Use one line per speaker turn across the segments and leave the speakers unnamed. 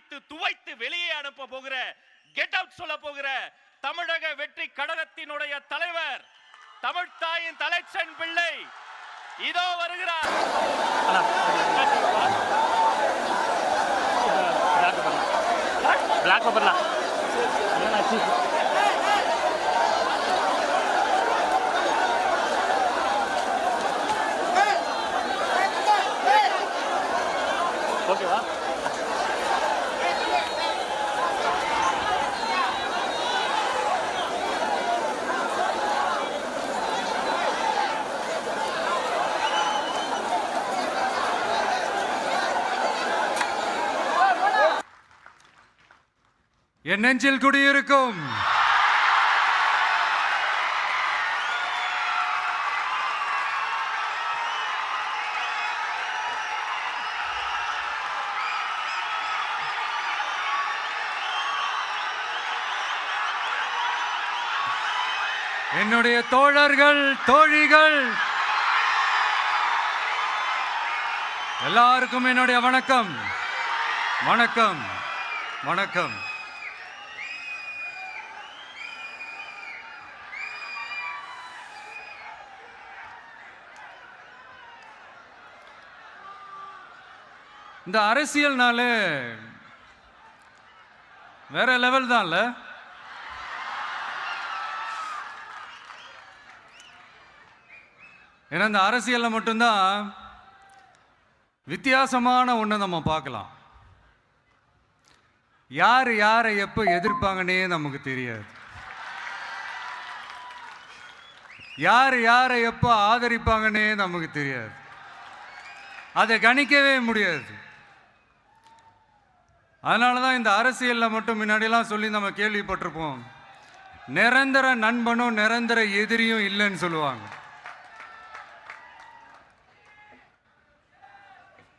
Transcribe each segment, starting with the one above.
அடித்து துவைத்து வெளியே அனுப்ப போகிற கெட் அவுட் சொல்ல போகிற தமிழக வெற்றி கழகத்தினுடைய தலைவர் தமிழ்த்தாயின் தலைச்சன் பிள்ளை இதோ வருகிறார்.
பிளாக் பேப்பர்ல
என் நெஞ்சில் குடியிருக்கும். என்னுடைய தோழர்கள் தோழிகள் எல்லாருக்கும் என்னுடைய வணக்கம். வணக்கம் வணக்கம். இந்த அரசியல்னாலே வேற லெவல் தான்ல ஏன்னா இந்த அரசியலில் மட்டும்தான் வித்தியாசமான ஒன்றை நம்ம பார்க்கலாம். யார் யாரை எப்போ எதிர்ப்பாங்கன்னே நமக்கு தெரியாது. யார் யாரை எப்போ ஆதரிப்பாங்கன்னே நமக்கு தெரியாது. அதை கணிக்கவே முடியாது. அதனால தான் இந்த அரசியலில் மட்டும் முன்னாடியெல்லாம் சொல்லி நம்ம கேள்விப்பட்டிருப்போம். நிரந்தர நண்பனும் நிரந்தர எதிரியும் இல்லைன்னு சொல்லுவாங்க.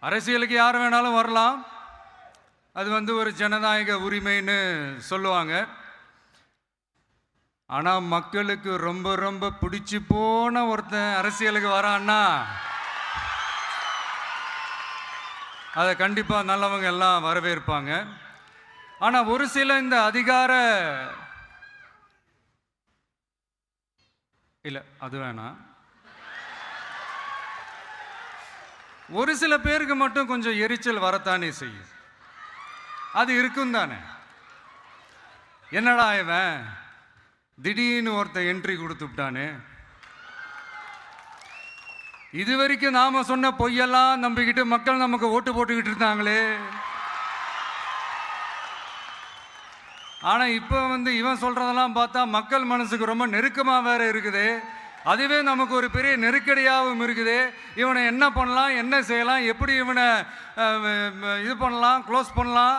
அரசியலுக்கு யார் வேணாலும் வரலாம். அது வந்து ஒரு ஜனநாயக உரிமைன்னு சொல்லுவாங்க. ஆனால் மக்களுக்கு ரொம்ப ரொம்ப பிடிச்சி போன ஒருத்தன் அரசியலுக்கு வரான்னா அதை கண்டிப்பாக நல்லவங்க எல்லாம் வரவேற்பாங்க. ஆனால் ஒரு சில இந்த அதிகார இல்லை அது வேணாம் ஒரு சில பேருக்கு மட்டும் கொஞ்சம் எரிச்சல் வரத்தானே செய்யும். அது இருக்கும் தானே. என்னடா இவன்? திடீர்னு ஒருத்தன் என்ட்ரி கொடுத்துட்டானே இது வரைக்கும் நாம சொன்ன பொய்யெல்லாம் நம்பிக்கிட்டு மக்கள் நமக்கு ஓட்டு போட்டுக்கிட்டு இருந்தாங்களே. ஆனா இப்போ வந்து இவன் சொல்றதெல்லாம் பார்த்தா மக்கள் மனசுக்கு ரொம்ப நெருக்கமா வேற இருக்குது. அதுவே நமக்கு ஒரு பெரிய நெருக்கடியாகவும் இருக்குது. இவனை என்ன பண்ணலாம் என்ன செய்யலாம் எப்படி இவனை இது பண்ணலாம் க்ளோஸ் பண்ணலாம்.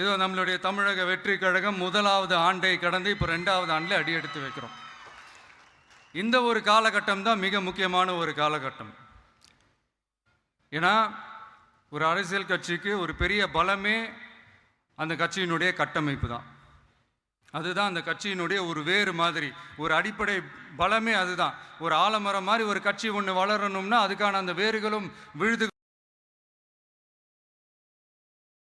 இதோ நம்மளுடைய தமிழக வெற்றி கழகம் முதலாவது ஆண்டை கடந்து இப்போ ரெண்டாவது ஆண்டில் அடி எடுத்து வைக்கிறோம். இந்த ஒரு காலகட்டம் தான் மிக முக்கியமான ஒரு காலகட்டம். ஏன்னா ஒரு அரசியல் கட்சிக்கு ஒரு பெரிய பலமே அந்த கட்சியினுடைய கட்டமைப்பு தான். அதுதான் அந்த கட்சியினுடைய ஒரு வேறு மாதிரி ஒரு அடிப்படை பலமே அதுதான். ஒரு ஆலமரம் மாதிரி ஒரு கட்சி ஒன்று வளரணும்னா அதுக்கான அந்த வேர்களும் விழுது